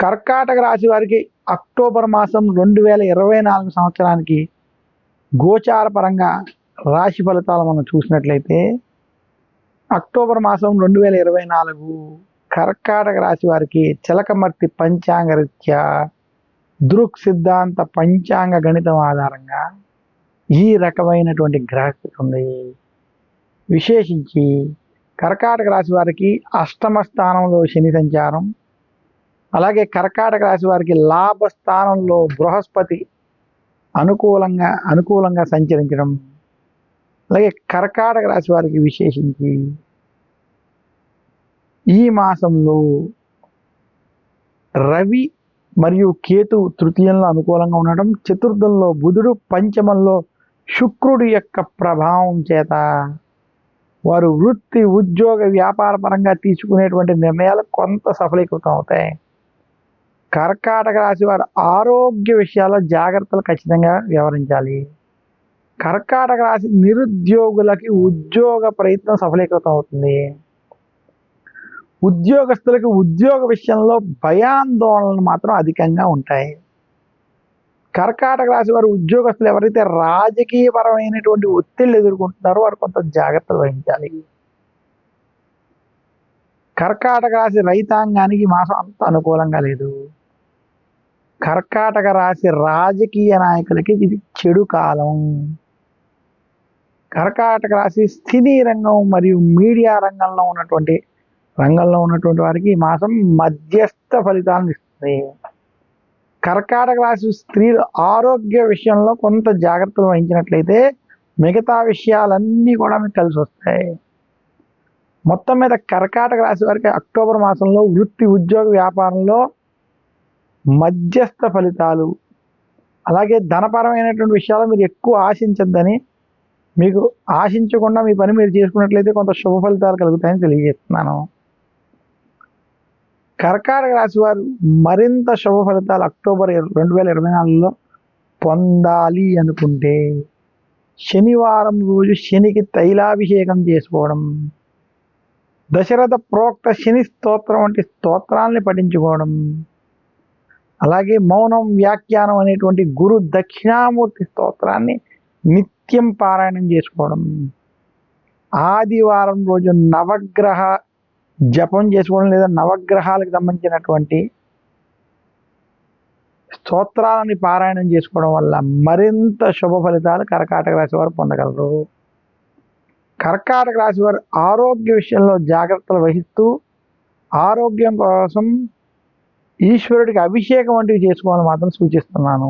కర్కాటక రాశి వారికి అక్టోబర్ మాసం రెండు వేల ఇరవై నాలుగు సంవత్సరానికి గోచార పరంగా రాశి ఫలితాలు మనం చూసినట్లయితే అక్టోబర్ మాసం రెండు వేల ఇరవై నాలుగు కర్కాటక రాశి వారికి చిలకమర్తి పంచాంగ రీత్యా దృక్ సిద్ధాంత పంచాంగ గణితం ఆధారంగా ఈ రకమైనటువంటి గ్రహస్థితి ఉంది. విశేషించి కర్కాటక రాశి వారికి అష్టమ స్థానంలో శని సంచారం అలాగే కర్కాటక రాశి వారికి లాభ స్థానంలో బృహస్పతి అనుకూలంగా అనుకూలంగా సంచరించడం. అలాగే కర్కాటక రాశి వారికి విశేషించి ఈ మాసంలో రవి మరియు కేతు తృతీయంలో అనుకూలంగా ఉండడం చతుర్థంలో బుధుడు పంచమంలో శుక్రుడి యొక్క ప్రభావం చేత వారు వృత్తి ఉద్యోగ వ్యాపార పరంగా తీసుకునేటువంటి నిర్ణయాలు కొంత సఫలీకృతం అవుతాయి. కర్కాటక రాశి వారు ఆరోగ్య విషయాల్లో జాగ్రత్తలు ఖచ్చితంగా వ్యవహరించాలి కర్కాటక రాశి నిరుద్యోగులకి ఉద్యోగ ప్రయత్నం సఫలీకృతం అవుతుంది. ఉద్యోగస్తులకి ఉద్యోగ విషయంలో భయాందోళనలు మాత్రం అధికంగా ఉంటాయి. కర్కాటక రాశి వారు ఉద్యోగస్తులు ఎవరైతే రాజకీయపరమైనటువంటి ఒత్తిళ్ళు ఎదుర్కొంటున్నారో వారు కొంత జాగ్రత్తలు వహించాలి. కర్కాటక రాశి రైతాంగానికి మాసం అంత అనుకూలంగా లేదు. కర్కాటక రాశి రాజకీయ నాయకులకి ఇది చెడు కాలం. కర్కాటక రాశి స్థితి రంగం మరియు మీడియా రంగంలో ఉన్నటువంటి రంగంలో ఉన్నటువంటి వారికి ఈ మాసం మధ్యస్థ ఫలితాలను ఇస్తుంది కర్కాటక రాశి స్త్రీలు ఆరోగ్య విషయంలో కొంత జాగ్రత్తలు వహించినట్లయితే మిగతా విషయాలన్నీ కూడా మీకు కలిసి వస్తాయి. మొత్తం మీద కర్కాటక రాశి వారికి అక్టోబర్ మాసంలో వృత్తి ఉద్యోగ వ్యాపారంలో మధ్యస్థ ఫలితాలు. అలాగే ధనపరమైనటువంటి విషయాలు మీరు ఎక్కువ ఆశించద్దని మీకు ఆశించకుండా మీ పని మీరు చేసుకున్నట్లయితే కొంత శుభ ఫలితాలు కలుగుతాయని తెలియజేస్తున్నాను. కర్కాటక రాశి వారు మరింత శుభ ఫలితాలు అక్టోబర్ రెండు వేల ఇరవై నాలుగులో పొందాలి అనుకుంటే శనివారం రోజు శనికి తైలాభిషేకం చేసుకోవడం దశరథ ప్రోక్త శని స్తోత్రం వంటి స్తోత్రాల్ని పఠించుకోవడం అలాగే మౌనం వ్యాఖ్యానం అనేటువంటి గురు దక్షిణామూర్తి స్తోత్రాన్ని నిత్యం పారాయణం చేసుకోవడం. ఆదివారం రోజు నవగ్రహ జపం చేసుకోవడం లేదా నవగ్రహాలకు సంబంధించినటువంటి స్తోత్రాలని పారాయణం చేసుకోవడం వల్ల మరింత శుభ ఫలితాలు కర్కాటక రాశి వారు పొందగలరు. కర్కాటక రాశి వారు ఆరోగ్య విషయంలో జాగ్రత్తలు వహిస్తూ ఆరోగ్యం కోసం ఈశ్వరుడికి అభిషేకం వంటివి చేసుకోవాలని మాత్రం సూచిస్తున్నాను.